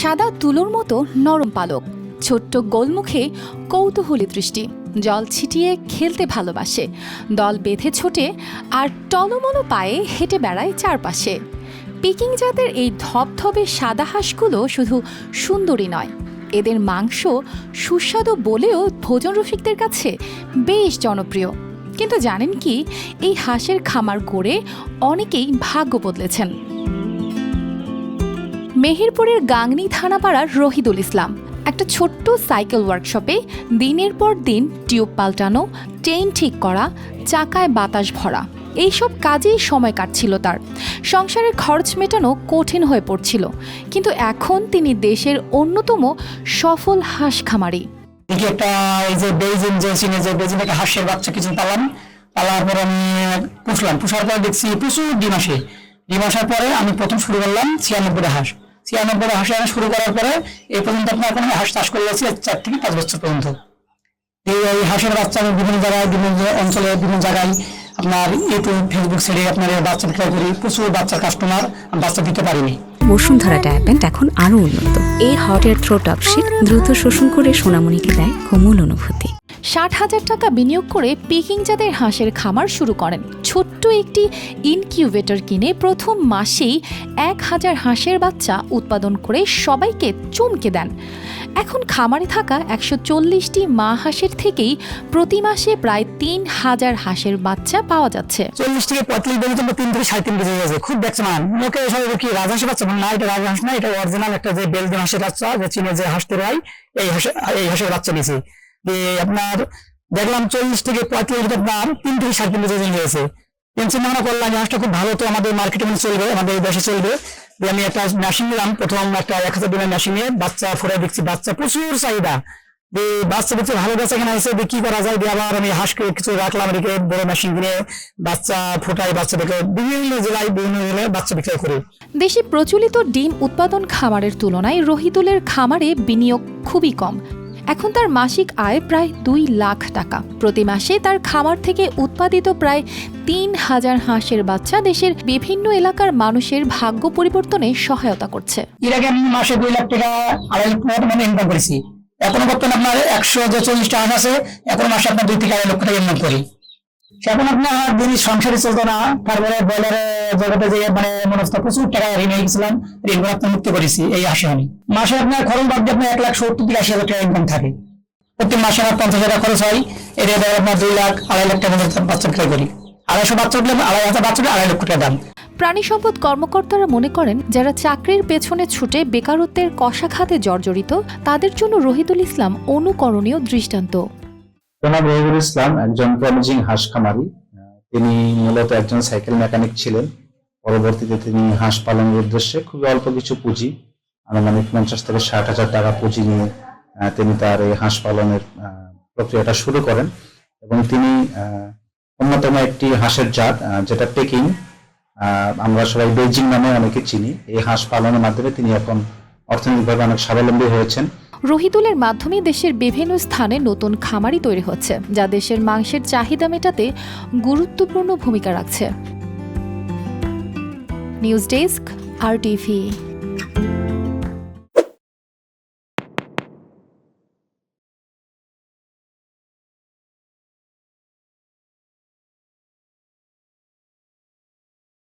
সাদা তুলোর মতো নরম পালক, ছোট্ট গোলমুখে কৌতূহলী দৃষ্টি, জল ছিটিয়ে খেলতে ভালোবাসে, দল বেঁধে ছোটে আর টলমলো পায়ে হেঁটে বেড়ায় চারপাশে। পিকিং জাতের এই ধবধবে সাদা হাঁসগুলো শুধু সুন্দরী নয়, এদের মাংস সুস্বাদু বলেও ভোজন রসিকদের কাছে বেশ জনপ্রিয়। কিন্তু জানেন কি, এই হাঁসের খামার গড়ে অনেকেই ভাগ্য বদলেছেন। মেহেরপুরের গাংনী থানাপাড়ার রহিদুল ইসলাম। একটা ছোট্ট সাইকেল ওয়ার্কশপে দিনের পর দিন টিউব পাল্টানো, চেইন ঠিক করা, চাকায় বাতাস ভরা। এইসব কাজেই সময় কাটছিল তার। সংসারের খরচ মেটানো কঠিন হয়ে পড়ছিল। কিন্তু এখন তিনি দেশের অন্যতম সফল হাঁস খামারি। হাঁসের বাচ্চা কিছু পালাম, পালার পর আমি পুষলাম। পুষার পর দেখছি প্রচুর ডিম আসে। ডিম আসার পরে আমি প্রথম শুরু করলাম ছিয়ানব্বই হাঁস। ছিয়ানব্বই হাঁস শুরু করার পরে এই পর্যন্ত আপনার এখন হাঁস চাষ করে যাচ্ছি চার থেকে পাঁচ বছর পর্যন্ত। এই হাঁসের বাচ্চা আমি বিভিন্ন জায়গায়, বিভিন্ন অঞ্চলে, বিভিন্ন জায়গায় আপনার ইউটিউব, ফেসবুক ছেড়ে আপনার বাচ্চা বিক্রয় করি। প্রচুর বাচ্চার কাস্টমার বাচ্চা দিতে পারিনি। বসুন্ধরা ট্যাপেন্ট এখন আরও উন্নত। এই হট এয়ার থ্রো টপশিট দ্রুত শোষণ করে সোনামণিকে দেয় কোমল অনুভূতি। ষাট হাজার টাকা বিনিয়োগ করে পিকিং জাতের হাঁসের খামার শুরু করেন। ছোট্ট একটি ইনকিউবেটর কিনে প্রথম মাসেই এক হাজার হাঁসের বাচ্চা উৎপাদন করে সবাইকে চমকে দেন। এখন খামারে থাকা একশো চল্লিশটি মা হাঁসের থেকেই প্রতি মাসে প্রায় তিন হাজার হাঁসের বাচ্চা পাওয়া যাচ্ছে। চল্লিশ থেকে পঁয়ত্রিশ বেজে তোমার তিন থেকে সাড়ে তিন বেজে গেছে খুব দেখছে মান লোকে সব কি রাজহাঁসের বাচ্চা? না, এটা রাজহাঁস না, এটা অরিজিনাল একটা যে বেলজিয়াম হাঁসের বাচ্চা, যে চীনে যে হাঁসতে হয়, এই হাঁসের এই হাঁসের বাচ্চা নিয়েছি আপনার দেখলাম চল্লিশ থেকে পঁয়ত্রিশ আপনার তিন থেকে সাড়ে তিন বেজে হয়েছে। চিন্তা ভাবনা করলাম যে হাঁসটা খুব ভালো, তো আমাদের মার্কেটে চলবে, আমাদের দেশে চলবে। যে আমি একটা মেশিন নিলাম, প্রথম একটা এক হাজার দিনের মেশিনে বাচ্চা ফুটে দেখছি বাচ্চা প্রচুর চাহিদা। যে বাচ্চা দেখছি ভালো বেচা কেনা হয়েছে, যে কি করা যায় দিয়ে আবার আমি হাঁসকে কিছু রাখলাম রেখে বড় মেশিন কিনে বাচ্চা ফোটাই, বাচ্চা দেখে বিভিন্ন জেলায় বিভিন্ন জেলায় বাচ্চা বিক্রয় করি। দেশে প্রচলিত ডিম উৎপাদন খামারের তুলনায় রহিদুলের খামারে বিনিয়োগ খুবই কম। এখন তার মাসিক আয় প্রায় দুই লাখ টাকা। প্রতি মাসে তার খামার থেকে উৎপাদিত প্রায় তিন হাজার হাঁসের বাচ্চা দেশের বিভিন্ন এলাকার মানুষের ভাগ্য পরিবর্তনে সহায়তা করছে। এর আগে আমি মাসে দুই লাখ টাকা, আড়াই লক্ষ টাকা মানে ইনকাম করেছি। এখনও বর্তমানে আপনার একশো যে চল্লিশটা হাঁস আছে, এখন মাসে আপনার দুই থেকে আড়াই লক্ষ টাকা ইনকাম করি। এখন আপনার দিন সংসারে চলতো না। তারপরে ব্রয়লারে জগতে যে মানে মনে হচ্ছে প্রচুর টাকা ঋণ হয়ে গেছিলাম ঋণ করে আপনার মুক্ত করেছি, এই হাসি আমি মাসে আপনার খরচ বাদ দিয়ে আপনার এক লাখ সত্তর থেকে আশি হাজার টাকা ইনকাম থাকে। প্রত্যেক মাসে আমার পঞ্চাশ হাজার খরচ হয় এর ধরে আপনার দুই লাখ, আড়াই লাখ টাকা বাচ্চা বিক্রয় করি। আড়াইশো বাচ্চা উঠলে আড়াই হাজার বাচ্চা আড়াই লক্ষ টাকা দাম। প্রাণী সম্পদ কর্মকর্তারা মনে করেন, যারা চাকরির পেছনে ছুটে বেকারত্বের কষাঘাতে জর্জরিত, তাদের জন্য রহিদুল ইসলাম অনুকরণীয় দৃষ্টান্ত। জনাব রহিবুল ইসলাম একজন প্রমিজিং হাঁস খামারি তিনি মূলত একজন সাইকেল মেকানিক ছিলেন। পরবর্তীতে তিনি হাঁস পালনের উদ্দেশ্যে খুবই অল্প কিছু পুঁজি, আনুমানিক পঞ্চাশ থেকে ষাট হাজার টাকা পুঁজি নিয়ে তিনি তার এই হাঁস পালনের প্রক্রিয়াটা শুরু করেন এবং তিনি অন্যতম একটি হাঁসের জাত যেটা পেকিং আমরা সবাই বেজিং নামে অনেকে চিনি। এই হাঁস পালনের মাধ্যমে তিনি এখন অর্থনৈতিকভাবে অনেক স্বাবলম্বী হয়েছেন। রহিদুলের মাধ্যমে দেশের বিভিন্ন স্থানে নতুন খামারি তৈরি হচ্ছে, যা দেশের মাংসের চাহিদা মেটাতে গুরুত্বপূর্ণ ভূমিকা রাখছে। নিউজ ডেস্ক, আর টিভি